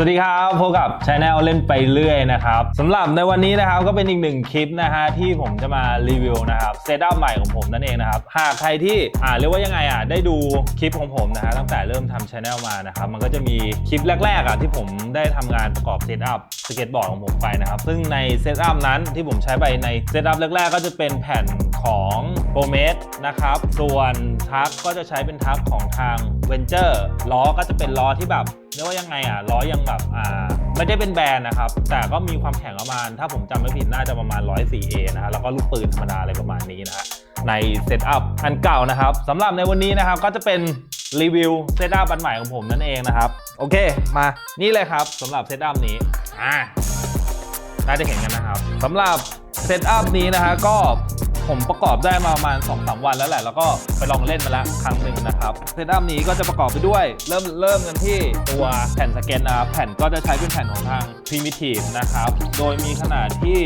สวัสดีครับพบกับช anel เล่นไปเรื่อยนะครับสำหรับในวันนี้นะครับก็เป็นอีกหนึ่งคลิปนะฮะที่ผมจะมารีวิวนะครับเซตอัพใหม่ของผมนั่นเองนะครับหากใครที่อ่าเรียกว่ายังไงอะได้ดูคลิปของผมนะฮะตั้งแต่เริ่มทำช anel มานะครับมันก็จะมีคลิปแรกๆอะที่ผมได้ทำงานประกอบเซตอัพสเก็ตบอร์ดของผมไปนะครับซึ่งในเซตอัพนั้นที่ผมใช้ไปในเซตอัพแรกๆ ก็จะเป็นแผ่นของโปรเมสนะครับส่วนทักก็จะใช้เป็นทักของทางเวนเจอร์ล้อก็จะเป็นล้อที่แบบเรียกว่ายังไงอะล้อยังแบบอ่าไม่ได้เป็นแบรนด์นะครับ แต่ก็มีความแข็งประมาณ ถ้าผมจำไม่ผิดน่าจะประมาณ 104A นะฮะแล้วก็ลูกปืนธรรมดาอะไรประมาณนี้นะฮะในเซตอัพอันเก่านะครับสำหรับในวันนี้นะครับก็จะเป็นรีวิวเซตอัพอันใหม่ของผมนั่นเองนะครับ โอเคมานี่เลยครับสำหรับเซตอัพนี้อ่าน่าจะเห็นกันนะครับสำหรับเซตอัพนี้นะฮะก็ ผมประกอบได้มาประมาณ2-3วันแล้วแหละ แล้วก็ไปลองเล่นมาแล้วครั้งหนึ่งนะครับเซตอัพนี้ก็จะประกอบไปด้วย เริ่มเริ่มกันที่ตัวแผ่นสเก็ตนะครับแผ่นก็จะใช้เป็นแผ่นของทาง Primitive นะครับ โดยมีขนาดที่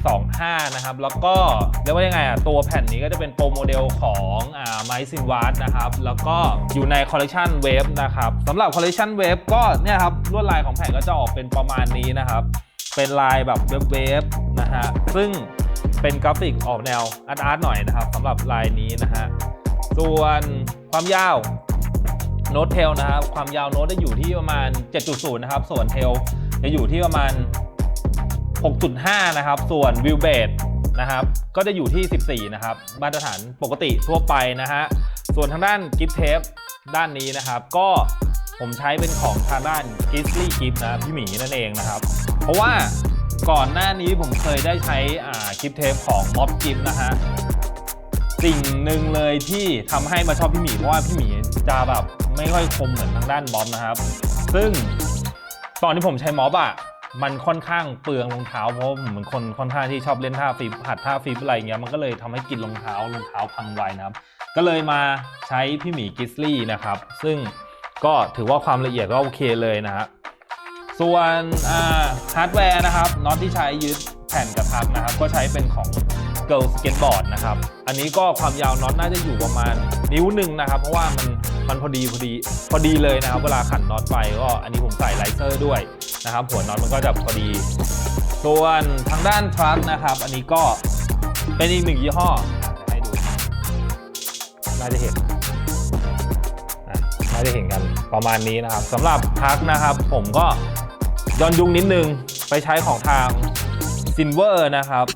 8.125 นะครับ แล้วก็เรียกว่ายังไงอะ ตัวแผ่นนี้ก็จะเป็นโปรโมเดลของอ่าไมซินวาร์นะครับ แล้วก็อยู่ในคอลเล t ชันเวฟนะครับสำหรับคอลเล t ชันเวฟก็เนี่ยครับลวดลายของแผ่นก็จะออกเป็นประมาณนี้นะครับ เป็นลายแบบเวฟๆนะฮะ ซึ่ง เป็นกราฟิกออกแนวอาร์ตอาร์ตหน่อยนะครับสำหรับลายนี้นะฮะส่วนความยาวโน้ตเทลนะครับความยาวโน้ตจะอยู่ที่ประมาณ 7.0 นะครับ ส่วนเทลจะอยู่ที่ประมาณ 6.5 นะครับ ส่วนวิวเบดนะครับก็จะอยู่ที่ 14 นะครับมาตรฐานปกติทั่วไปนะฮะส่วนทางด้านกิฟเทปด้านนี้นะครับ ก็ผมใช้เป็นของทางด้าน g i s l y Gift นะพี่หมีนั่นเองนะครับ เพราะว่า ก่อนหน้านี้ผมเคยได้ใช้อ่ากิฟเทปของ Mob Gift นะฮะสิ่งหนึ่งเลยที่ทำให้มาชอบพี่หมีเพราะว่าพี่หมีจะแบบไม่ค่อยคมเหมือนทางด้านม็อบนะครับ ซึ่งตอนที่ผมใช้ม็อบอะมันค่อนข้างเปลืองรองเท้าเพราะผมเป็นคนค่อนข้างที่ชอบเล่นท่าฟิปหัดท่าฟิปอะไรเงี้ยมันก็เลยทำให้กินรองเท้ารองเท้าพังไวนะครับ ก็เลยมาใช้พี่หมีกิสลี่นะครับ ซึ่งก็ถือว่าความละเอียดก็โอเคเลยนะฮะ ส่วนฮาร์ดแวร์นะครับน็อตที่ใช้ยึดแผ่นกระทับนะครับ ก็ใช้เป็นของ Girl Skateboard นะครับ อันนี้ก็ความยาวน็อตน่าจะอยู่ประมาณนิ้วหนึ่งนะครับ เพราะว่ามันมันพอดีพอดีพอดีเลยนะครับ เวลาขันน็อตไปก็อันนี้ผมใส่ไลเซอร์ด้วยนะครับ หัวน็อตมันก็จะพอดี ส่วนทางด้านทรัคนะครับ อันนี้ก็เป็นอีกหนึ่งยี่ห้อให้ดูน่าจะเห็นน่าจะเห็นกันประมาณนี้นะครับสำหรับทักนะครับ ผมก็ ย้อนยุงนิดนึงไปใช้ของทาง Silver นะครับ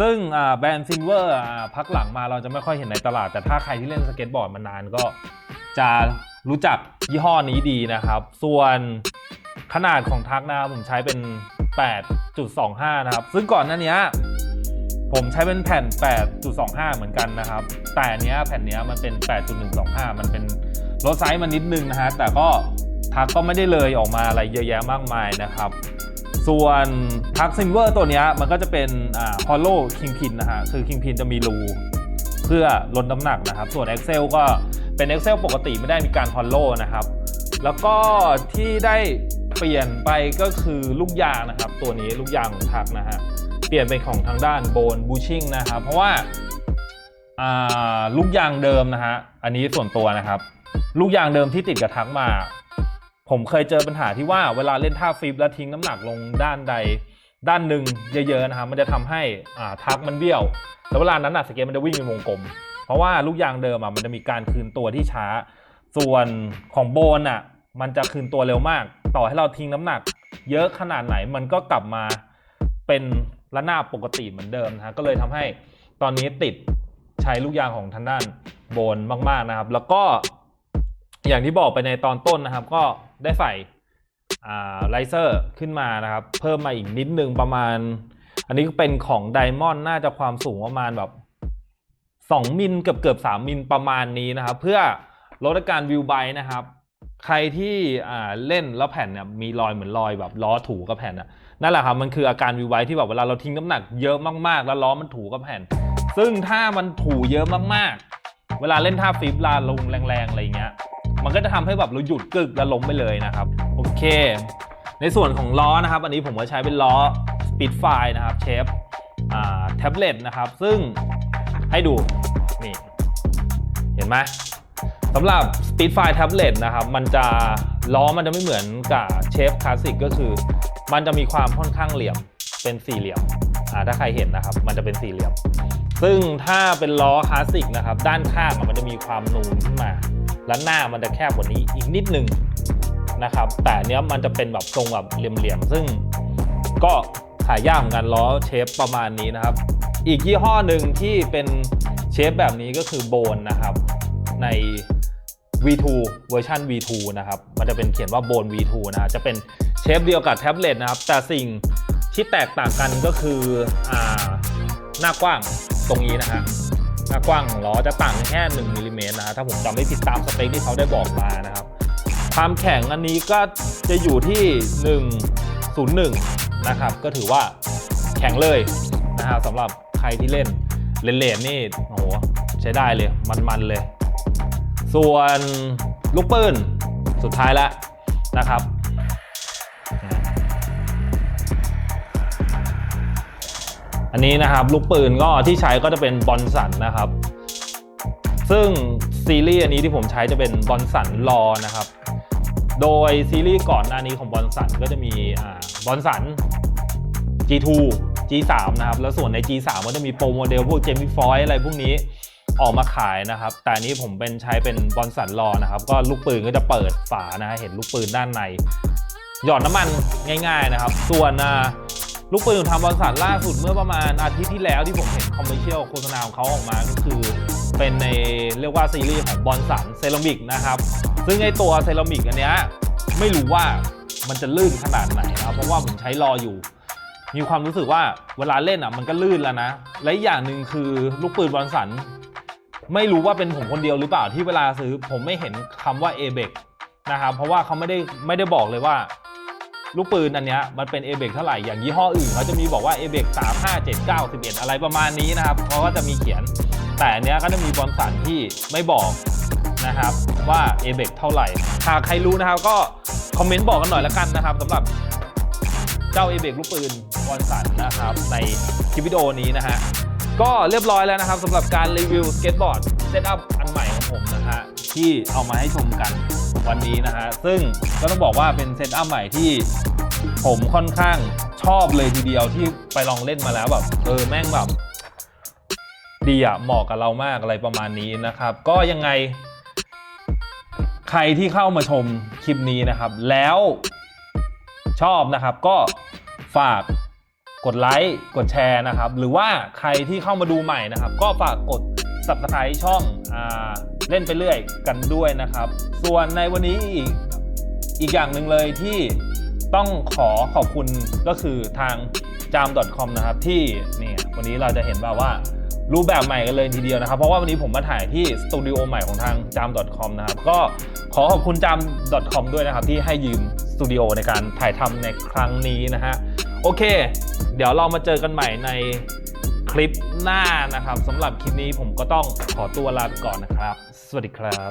ซึ่งแบรนด์ Silver อ่าพักหลังมาเราจะไม่ค่อยเห็นในตลาด แต่ถ้าใครที่เล่นสเก็ตบอร์ดมานานก็จะรู้จักยี่ห้อนี้ดีนะครับ ส่วนขนาดของทักนะครับผมใช้เป็น 8.25 นะครับ ซึ่งก่อนหน้านี้ผมใช้เป็นแผ่น 8.25 เหมือนกันนะครับ แต่เนี้ยแผ่นเนี้ยมันเป็น 8.125 มันเป็นลดไซส์มานิดนึงนะฮะ แต่ก็ ทักก็ไม่ได้เลยออกมาอะไรเยอะแยะมากมายนะครับ ส่วนทักซิลเวอร์ตัวนี้มันก็จะเป็นอ่าฮอลโลคิงพินนะฮะคือคิงพินจะมีรูเพื่อลดน้ำหนักนะครับ ส่วน Excel ก็เป็น Excel ปกติไม่ได้มีการฮอลโลนะครับ แล้วก็ที่ได้เปลี่ยนไปก็คือลูกยางนะครับ ตัวนี้ลูกยางของทักนะฮะเปลี่ยนเป็นของทางด้านโบนบูชิ่งนะครับ เพราะว่าอ่าลูกยางเดิมนะฮะอันนี้ส่วนตัวนะครับ ลูกยางเดิมที่ติดกับทักมา ผมเคยเจอปัญหาที่ว่าเวลาเล่นท่าฟลิปแล้วทิ้งน้ำหนักลงด้านใดด้านหนึ่งเยอะๆนะครับมันจะทำให้อ่าทักมันเบี้ยว แล้วเวลานั้นน่ะสเก็ตมันจะวิ่งเป็นวงกลม เพราะว่าลูกยางเดิมอะมันจะมีการคืนตัวที่ช้า ส่วนของโบนอะมันจะคืนตัวเร็วมาก ต่อให้เราทิ้งน้ำหนัก เยอะขนาดไหนมันก็กลับมาเป็นระนาบปกติเหมือนเดิมนะก็เลยทำให้ตอนนี้ติดใช้ลูกยางของทางด้านโบนมากๆนะครับ แล้วก็อย่างที่บอกไปในตอนต้นนะครับ ก็ ได้ใส่ไลเซอร์ขึ้นมานะครับ เพิ่มมาอีกนิดนึงประมาณ อันนี้เป็นของไดมอนด์น่าจะความสูงประมาณแบบ2มิลเกือบเกือบ3มิลประมาณนี้นะครับ เพื่อลดอาการวิวไบนะครับ ใครที่เล่นแล้วแผ่นเนี่ยมีรอยเหมือนรอยแบบล้อถูกับแผ่นอะนั่นแหละครับมันคืออาการวิวไบที่แบบเวลาเราทิ้งน้ำหนักเยอะมากๆ แล้วล้อมันถูกับแผ่น ซึ่งถ้ามันถูเยอะมากๆ เวลาเล่นท่าฟิปลาลงแรงๆอะไรเงี้ย มันก็จะทำให้แบบเราหยุดกึกแล้วล้มไปเลยนะครับ โอเค ในส่วนของล้อนะครับ อันนี้ผมก็ใช้เป็นล้อ Speed f i นะครับเชฟอ่าแท็บเล็ตนะครับ ซึ่งให้ดู นี่ เห็นไหมสำหรับ Speedfire Tablet นะครับ มันจะล้อมันจะไม่เหมือนกับเชฟคลาสสิกก็คือ มันจะมีความค่อนข้างเหลี่ยมเป็นสี่เหลี่ยมอ่าถ้าใครเห็นนะครับ มันจะเป็นสี่เหลี่ยม ซึ่งถ้าเป็นล้อคลาสสิกนะครับ ด้านข้างมันจะมีความนูนขึ้นมา และหน้ามันจะแคบกว่านี้อีกนิดนึงนะครับ แต่เนี้ยมันจะเป็นแบบทรงแบบเหลี่ยมๆ ซึ่งก็หายากเหมือนกันล้อเชฟประมาณนี้นะครับ อีกยี่ห้อหนึ่งที่เป็นเชฟแบบนี้ก็คือโบนนะครับใน V2 เวอร์ชัน V2 นะครับ มันจะเป็นเขียนว่าโบน V2 นะฮะจะเป็นเชฟเดียวกับแท็บเล็ตนะครับ แต่สิ่งที่แตกต่างกันก็คืออ่าหน้ากว้างตรงนี้นะฮะห น้ากว้างของล้อจะต่างกันแค่1มิลลิเมตรนะถ้าผมจำไม่ผิดตามสเปคที่เขาได้บอกมานะครับความแข็งอันนี้ก็จะอยู่ที่ 101 นะครับ ก็ถือว่าแข็งเลยนะฮะสำหรับใครที่เล่นเลนๆนี่โอ้โหใช้ได้เลยมันๆเลย ส่วนลูกปืนสุดท้ายแล้วนะครับ อันนี้นะครับลูกปืนก็ที่ใช้ก็จะเป็นบอลสันนะครับ ซึ่งซีรีส์อันนี้ที่ผมใช้จะเป็นบอลสันรอนะครับ โดยซีรีส์ก่อนหน้านี้ของบอลสันก็จะมีบอลสัน G2 G3 นะครับ แล้วส่วนใน G3 ก็จะมีโปรโมเดลพวกเจมี่ฟอยอะไรพวกนี้ออกมาขายนะครับ แต่อันนี้ผมเป็นใช้เป็นบอลสันรอนะครับ ก็ลูกปืนก็จะเปิดฝานะฮะเห็นลูกปืนด้านใน หยอดน้ำมันง่าย ๆนะครับ ส่วนอ่า ลูกปืนของทำบอลสันล่าสุดเมื่อประมาณอาทิตย์ที่แล้วที่ผมเห็นคอมเมอร์เชียลโฆษณาของเขาออกมาก็คือ เป็นในเรียกว่าซีรีส์ของบอลสันเซรามิกนะครับ ซึ่งไอตัวเซรามิกอันเนี้ยไม่รู้ว่ามันจะลื่นขนาดไหนนะครับเพราะว่าผมใช้รออยู่ มีความรู้สึกว่าเวลาเล่นอะมันก็ลื่นแล้วนะ และอย่างหนึ่งคือลูกปืนบอลสัน ไม่รู้ว่าเป็นผมคนเดียวหรือเปล่าที่เวลาซื้อผมไม่เห็นคำว่า a b e c นะครับเพราะว่าเขาไม่ได้ไม่ได้บอกเลยว่า ลูกปืนอันเนี้ยมันเป็น a b e c เท่าไหร่อย่างยี่ห้ออื่นเขาจะมีบอกว่า a b e c 3 5 7 9 11 อะไรประมาณนี้นะครับเขาก็จะมีเขียน แต่อันเนี้ยก็จะมีบอลสันที่ไม่บอกนะครับว่า a b e c เท่าไหร่หากใครรู้นะครับก็คอมเมนต์บอกกันหน่อยละกันนะครับสำหรับเจ้า a b e c ลูกปืนบอลสันนะครับในคลิปวิดีโอนี้นะฮะก็เรียบร้อยแล้วนะครับสำหรับการรีวิวสเก็ตบอร์ดเซตอัพอันใหม่ของผมนะฮะ ที่เอามาให้ชมกันวันนี้นะฮะ ซึ่งก็ต้องบอกว่าเป็นเซตอัพใหม่ที่ผมค่อนข้างชอบเลยทีเดียวที่ไปลองเล่นมาแล้วแบบเออแม่งแบบดีอะเหมาะกับเรามากอะไรประมาณนี้นะครับ ก็ยังไง ใครที่เข้ามาชมคลิปนี้นะครับ แล้วชอบนะครับก็ฝากกดไลค์กดแชร์นะครับ หรือว่าใครที่เข้ามาดูใหม่นะครับ ก็ฝากกด subscribe ช่องอเล่นไปเรื่อยกันด้วยนะครับ ส่วนในวันนี้อีกอีกอย่างหนึ่งเลยที่ต้องขอขอบคุณก็คือทาง jam.com นะครับที่เนี่ยวันนี้เราจะเห็นแบบว่ารูปแบบใหม่กันเลยทีเดียวนะครับ เพราะว่าวันนี้ผมมาถ่ายที่สตูดิโอใหม่ของทาง jam.com นะครับ ก็ขอขอบคุณ jam.com ด้วยนะครับ ที่ให้ยืมสตูดิโอในการถ่ายทำในครั้งนี้นะฮะ โอเค เดี๋ยวเรามาเจอกันใหม่ใน คลิปหน้านะครับสำหรับคลิปนี้ผมก็ต้องขอตัวลาไปก่อนนะครับ สวัสดีครับ